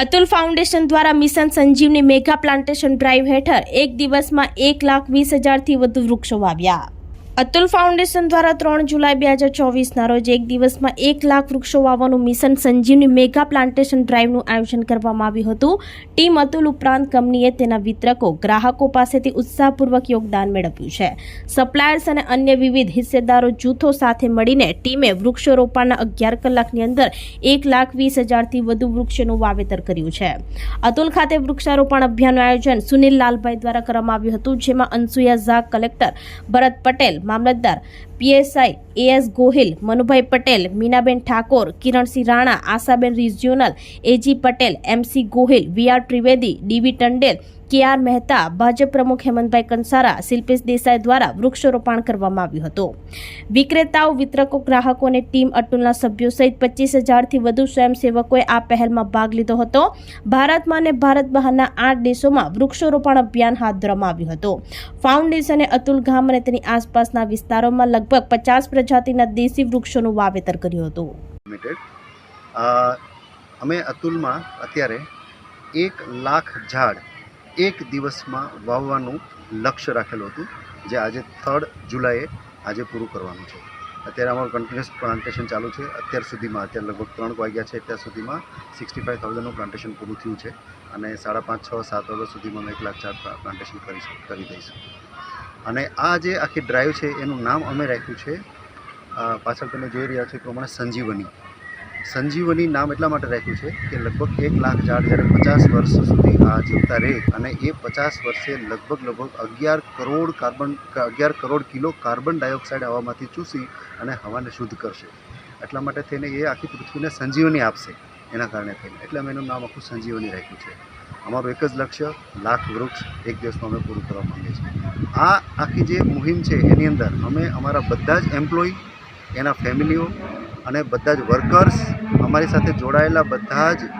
Atul foundation દ્વારા mission Sanjivani mega plantation drive હેઠળ એક દિવસમાં એક લાખ વીસ હજારથી વધુ વૃક્ષો વાવ્યા. અતુલ ફાઉન્ડેશન દ્વારા ત્રણ જુલાઈ બે હજાર ચોવીસના રોજ એક દિવસમાં એક લાખ વૃક્ષો વાવવાનું મિશન સંજીવની મેગા પ્લાન્ટેશન ડ્રાઈવનું આયોજન કરવામાં આવ્યું હતું. ટીમ અતુલ ઉપરાંત કંપનીએ તેના વિતરકો, ગ્રાહકો પાસેથી ઉત્સાહપૂર્વક યોગદાન મેળવ્યું છે. સપ્લાયર્સ અને અન્ય વિવિધ હિસ્સેદારો જૂથો સાથે મળીને ટીમે વૃક્ષોરોપણના અગિયાર કલાકની અંદર એક લાખ વીસ હજારથી વધુ વૃક્ષોનું વાવેતર કર્યું છે. અતુલ ખાતે વૃક્ષારોપણ અભિયાનનું આયોજન સુનિલ લાલભાઈ દ્વારા કરવામાં આવ્યું હતું, જેમાં અનસુયા ઝા કલેક્ટર ભરત પટેલ મામલતદાર PSI AS Gohil, Manubhai Patel, Minaben Thakor, Kiransinh Rana, Ashaben regional, AG Patel, MC Gohil VR Trivedi DV Tandel K R Mehta, Bhajap પ્રમુખ હેમંતભાઈ કંસારા, શિલ્પેશ દેસાઈ દ્વારા વૃક્ષરોપણ કરવામાં આવ્યું હતું. વિક્રેતાઓ, વિતરકો, ગ્રાહકો અને ટીમ અતુલના સભ્યો સહિત પચીસ હજારથી વધુ સ્વયંસેવકોએ આ પહેલમાં ભાગ લીધો હતો. ભારતમાં અને ભારત બહારના આઠ દેશોમાં વૃક્ષોરોપણ અભિયાન હાથ ધરવામાં આવ્યું હતું. ફાઉન્ડેશને અતુલ ગામ અને તેની આસપાસના વિસ્તારોમાં લગભગ પચાસ પ્રજાતિના દેશી વૃક્ષોનું વાવેતર કર્યું હતું. અમે અતુલમાં અત્યારે એક લાખ ઝાડ એક દિવસમાં વાવવાનું લક્ષ્ય રાખેલું હતું, જે આજે થર્ડ જુલાઈએ આજે પૂરું કરવાનું છે. અત્યારે અમારું કન્ટિન્યુઅસ પ્લાન્ટેશન ચાલુ છે. અત્યાર સુધીમાં, અત્યારે લગભગ ત્રણ વાગ્યા છે, અત્યાર સુધીમાં સિક્સટી ફાઇવ થાઉઝન્ડનું પ્લાન્ટેશન પૂરું થયું છે અને સાડા પાંચ, છ, સાત વાગ્યા સુધીમાં અમે એક લાખ ચાર પ્લાન્ટેશન કરી કરી દઈશું. અને આ જે આખી ડ્રાઈવ છે, એનું નામ અમે રાખ્યું છે પાછળ તમે જોઈ રહ્યા છો એ પ્રમાણે સંજીવની. સંજીવની નામ એટલા માટે રાખ્યું છે કે લગભગ એક લાખ ઝાડ જ્યારે પચાસ વર્ષ સુધી આ જીવતા રહે અને એ પચાસ વર્ષે લગભગ લગભગ અગિયાર કરોડ કાર્બન, અગિયાર કરોડ કિલો કાર્બન ડાયોક્સાઇડ હવામાંથી ચૂસી અને હવાને શુદ્ધ કરશે. એટલા માટે થઈને એ આખી પૃથ્વીને સંજીવની આપશે, એના કારણે થઈને. એટલે અમે એનું નામ આખું સંજીવની રાખ્યું છે. અમારું એક જ લક્ષ્ય, લાખ વૃક્ષ એક દિવસમાં અમે પૂરું કરવા માગીએ છીએ. આ આખી જે મુહિમ છે એની અંદર અમે અમારા બધા જ એમ્પ્લોય એના ફેમિલીઓ અને બધા જ વર્કર્સ અમારી સાથે જોડાયેલા બધા જ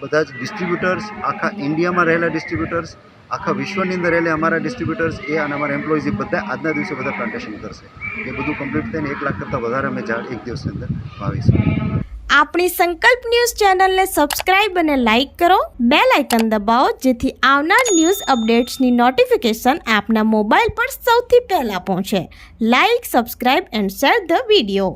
બધા જ ડિસ્ટ્રીબ્યુટર્સ આખા ઇન્ડિયામાં રહેલા ડિસ્ટ્રીબ્યુટર્સ આખા વિશ્વની અંદર રહેલા અમારા ડિસ્ટ્રીબ્યુટર્સ એ અને અમારા એમ્પ્લોઈઝ એ બધા આજના દિવસે બધા પ્લાન્ટેશન કરશે. એ બધું કમ્પ્લીટ થઈને એક લાખ કરતાં વધારે અમે ઝાડ એક દિવસની અંદર વાવીશું. આપણી સંકલ્પ ન્યૂઝ ચેનલને સબસ્ક્રાઇબ અને લાઇક કરો. બે લાઇકન દબાવો, જેથી આવનાર ન્યૂઝ અપડેટ્સની નોટિફિકેશન આપના મોબાઈલ પર સૌથી પહેલાં પહોંચે. Like subscribe and share the video